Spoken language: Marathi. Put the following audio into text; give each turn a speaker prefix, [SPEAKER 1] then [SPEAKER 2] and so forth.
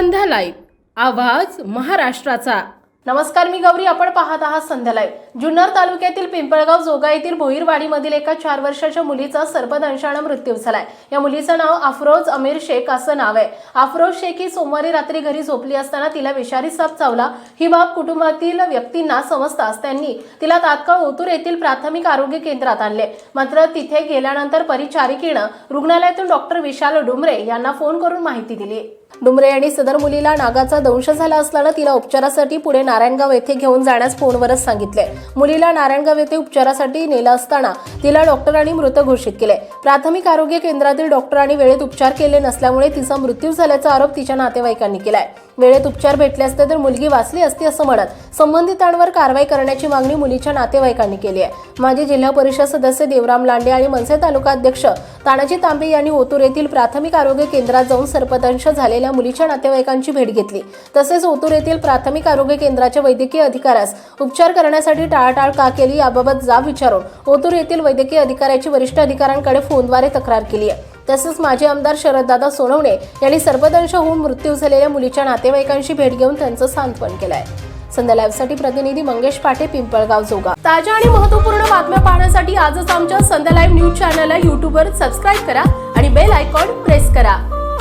[SPEAKER 1] संध्या लाईव्ह. आवाज महाराष्ट्राचा. नमस्कार मी गौरी. आपण पाहत आहात संध्या लाईव्ह. जुन्नर तालुक्यातील पिंपळगाव जोगा येथील भोईरवाडीमधील एका चार वर्षाच्या मुलीचा सर्पदंशानं मृत्यू झालाय. या मुलीचं नाव अफरोज अमीर शेख असं नाव आहे. अफरोज शेख ही सोमवारी रात्री घरी झोपली असताना तिला विषारी साप चावला. ही बाब कुटुंबातील व्यक्तींना समजताच त्यांनी तिला तात्काळ ओतूर येथील प्राथमिक आरोग्य केंद्रात आणले. मात्र तिथे गेल्यानंतर परिचारिकेनं रुग्णालयातून डॉक्टर विशाल डुमरे यांना फोन करून माहिती दिली. डुमरे यांनी सदर मुलीला नागाचा दंश झाला असल्यानं तिला उपचारासाठी पुढे नारायणगाव येथे घेऊन जाण्यास फोनवरच सांगितले. मुलीला नारायणगाव येथे उपचारासाठी नेलं असताना तिला डॉक्टरांनी मृत घोषित केले. प्राथमिक आरोग्य केंद्रातील डॉक्टरांनी वेळेत उपचार केले नसल्यामुळे तिचा मृत्यू झाल्याचा आरोप तिच्या नातेवाईकांनी केलाय. वेळेत उपचार भेटले असते तर मुलगी वाचली असती असं म्हणत संबंधितांवर कारवाई करण्याची मागणी मुलीच्या नातेवाईकांनी केली आहे. माजी जिल्हा परिषद सदस्य देवराम लांडे आणि मनसे तालुका अध्यक्ष तानाजी तांबे यांनी ओतूर येथील प्राथमिक आरोग्य केंद्रात जाऊन सर्पदंश झालेल्या मुलीच्या नातेवाईकांची भेट घेतली. तसेच ओतूर येथील प्राथमिक आरोग्य केंद्राच्या वैद्यकीय अधिकाऱ्यास उपचार करण्यासाठी टाळाटाळ का केली याबाबत जाब विचारून ओतूर येथील वैद्यकीय अधिकाऱ्याची वरिष्ठ अधिकाऱ्यांकडे फोनद्वारे तक्रार केली आहे. तसंच माजी आमदार शरददादा सोनवणे यांनी सर्पदंश होऊन मृत्यू झालेल्या मुलीच्या नातेवाईकांशी भेट घेऊन त्यांचं सांत्वन केलंय. संध्या लाईव्हसाठी प्रतिनिधी मंगेश पाटे पिंपळगाव जोगा. ताज्या आणि महत्त्वपूर्ण बातम्या पाहण्यासाठी आजच आमच्या संध्या लाईव्ह न्यूज चॅनलला युट्यूबवर सबस्क्राईब करा आणि बेल आयकॉन प्रेस करा.